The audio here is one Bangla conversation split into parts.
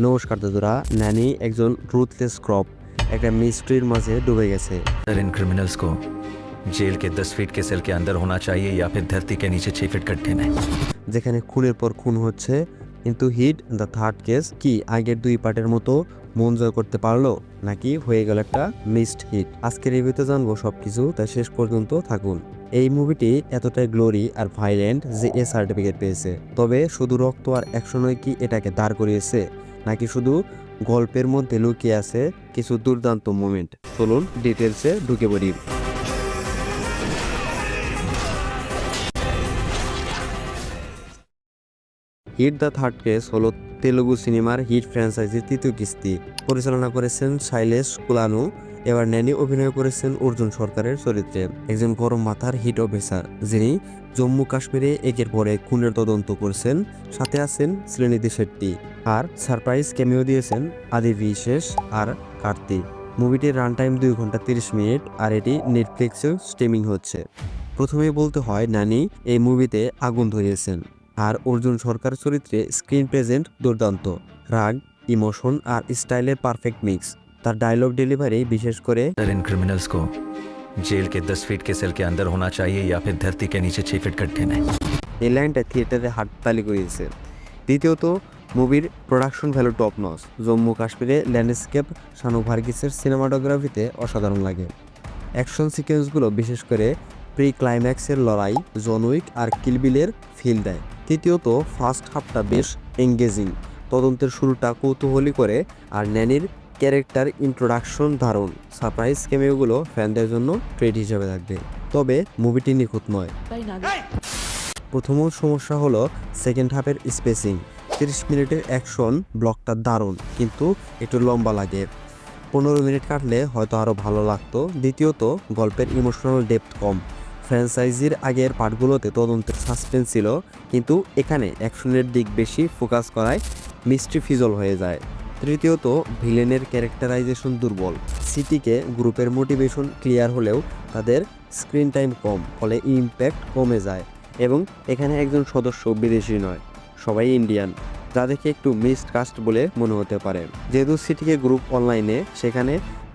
নমস্কার দাদুরা ন্যানি একজন রুথলেস ক্রপ একটা মিস্ট্রির মাঝে ডুবে গেছে सर इन क्रिमिनल्स को जेल के दस फीट के सेल के अंदर होना चाहिए या फिर धरती के नीचे छह फीट गड्ढे में যেখানে খুনের পর খুন হচ্ছে কিন্তু হিট দ্য থার্ড কেস কি আগের দুই পার্টের মতো মন জয় করতে পারল নাকি হয়ে গেল একটা মিসড হিট আজকের রিভিউতে জানব সবকিছু, তাই শেষ পর্যন্ত থাকুন। এই মুভিটি এতটাই গ্লোরি আর ভাইলেন্ট যে এ সার্টিফিকেট পেয়েছে। তবে শুধু রক্ত আর অ্যাকশনই কি এটাকে দাঁড় করিয়েছে, নাকি শুধু গল্পের মধ্যে লুকিয়ে আছে কিছু দুর্দান্ত মুমেন্ট চলুন ডিটেলসে ঢুকে পড়ি। হিট দ্য থার্ড কেস হলো তেলুগু সিনেমার হিট ফ্র্যাঞ্চাইজির তৃতীয় কিস্তি। পরিচালনা করেছেন শাইলেশ কুলানু, এবার ন্যানি অভিনয় করেছেন অর্জুন সরকারের চরিত্রে। একজন গরম মাথার হিট অফিসার, যিনি জম্মু কাশ্মীরে একের পরে খুনের তদন্ত করছেন, সাথে আছেন শ্রীনিধি শেট্টি। আর সারপ্রাইজ ক্যামিও দিয়েছেন আদি বিশেষ আর কার্তিক। মুভিটির রান টাইম দুই ঘণ্টা তিরিশ মিনিট আর এটি নেটফ্লিক্সেও স্ট্রিমিং হচ্ছে। প্রথমেই বলতে হয় নানি এই মুভিতে আগুন ধরিয়েছেন। আর অর্জুন সরকার চরিত্রে স্ক্রিন প্রেজেন্ট দুর্দান্ত। রাগ ইমোশন আর স্টাইলের পারফেক্ট মিক্স। তার ডায়লগ ডেলিভারি বিশেষ করে ক্রিমিনালস জেল কে দশ ফিট কে সেল কে অন্দর হোনা চাইয়ে ইয়া ফির ধরতি কে নিচে ছ ফিট গড্ঢে মে এই লাইনটা থিয়েটারে হাততালি করিয়েছে। দ্বিতীয়ত মুভির production value top notch Jammu কাশ্মীরে ল্যান্ডস্কেপ শানু ভার্গিসের সিনেমাটোগ্রাফিতে অসাধারণ লাগে। অ্যাকশন সিকোয়েন্সগুলো বিশেষ করে প্রি ক্লাইম্যাক্সের লড়াই জনউইক আর কিলবিলের ফিল দেয়। তৃতীয়ত ফার্স্ট হাফটা বেশ এঙ্গেজিং তদন্তের শুরুটা কৌতূহলী করে আর ন্যানির ক্যারেক্টার ইন্ট্রোডাকশন দারুণ সারপ্রাইজ ক্যামিওগুলো ফ্যানদের জন্য ট্রেড হিসেবে থাকবে। তবে মুভিটি নিখুঁত নয়। প্রথম সমস্যা হলো সেকেন্ড হাফের স্পেসিং তিরিশ মিনিটের অ্যাকশন ব্লকটা দারুণ কিন্তু একটু লম্বা লাগে। পনেরো মিনিট কাটলে হয়তো আরও ভালো লাগতো। দ্বিতীয়ত গল্পের ইমোশনাল ডেপথ কম। ফ্র্যাঞ্চাইজির আগের পার্টগুলোতে তদন্তের সাসপেন্স ছিল, কিন্তু এখানে অ্যাকশনের দিক বেশি ফোকাস করায় মিস্ট্রি ফিজল হয়ে যায়। তৃতীয়ত, ভিলেনের ক্যারেক্টারাইজেশন দুর্বল। সিটিকে গ্রুপের মোটিভেশন ক্লিয়ার হলেও তাদের স্ক্রিন টাইম কম, ফলে ইম্প্যাক্ট কমে যায় এবং এখানে একজন সদস্য বিদেশি নয়, সবাই ইন্ডিয়ান, যা দেখে একটু মিসড কাস্ট বলে মনে হতে পারে। যেহেতু সিটিকে গ্রুপ অনলাইনে, সেখানে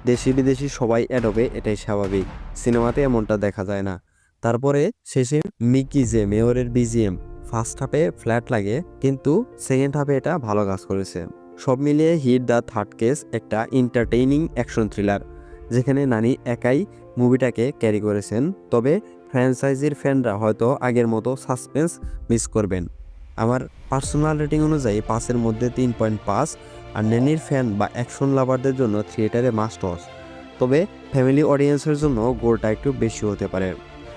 দেশি বিদেশি সবাই অ্যাড হবে এটাই স্বাভাবিক। সিনেমাতে এমনটা দেখা যায় না। তারপরে শেষে মিকি যে মেয়রের বিজিএম ফার্স্ট হাফে ফ্ল্যাট লাগে, কিন্তু সেকেন্ড হাফে এটা ভালো কাজ করেছে। সব মিলিয়ে হিট দ্য থার্ড কেস একটা এন্টারটেইনিং অ্যাকশন থ্রিলার যেখানে নানি একাই মুভিটাকে ক্যারি করেছেন, তবে ফ্র্যাঞ্চাইজির ফ্যানরা হয়তো আগের মতো সাসপেন্স মিস করবেন। আমার পার্সোনাল রেটিং অনুযায়ী পাঁচের মধ্যে তিন পয়েন্ট পাঁচ, আর নেনির ফ্যান বা অ্যাকশন লাভারদের জন্য থিয়েটারে মাস্ট তবে ফ্যামিলি অডিয়েন্সের জন্য গোলটা একটু বেশি হতে পারে।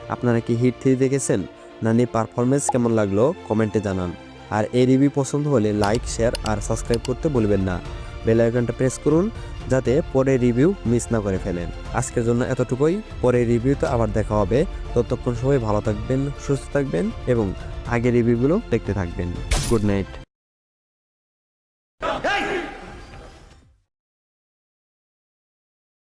আপনারা কি হিট থ্রি দেখেছেন? নানি পারফরমেন্স কেমন লাগল? কমেন্টে জানান। আর এই রিভিউ পছন্দ হলে লাইক শেয়ার আর সাবস্ক্রাইব করতে ভুলবেন না। বেল আইকনটা প্রেস করুন, যাতে পরের রিভিউ মিস না করে ফেলেন। আজকের জন্য এতটুকুই। পরের রিভিউতে আবার দেখা হবে। ততক্ষণ সবাই ভালো থাকবেন, সুস্থ থাকবেন এবং আগের রিভিউগুলো দেখতে থাকবেন। Good night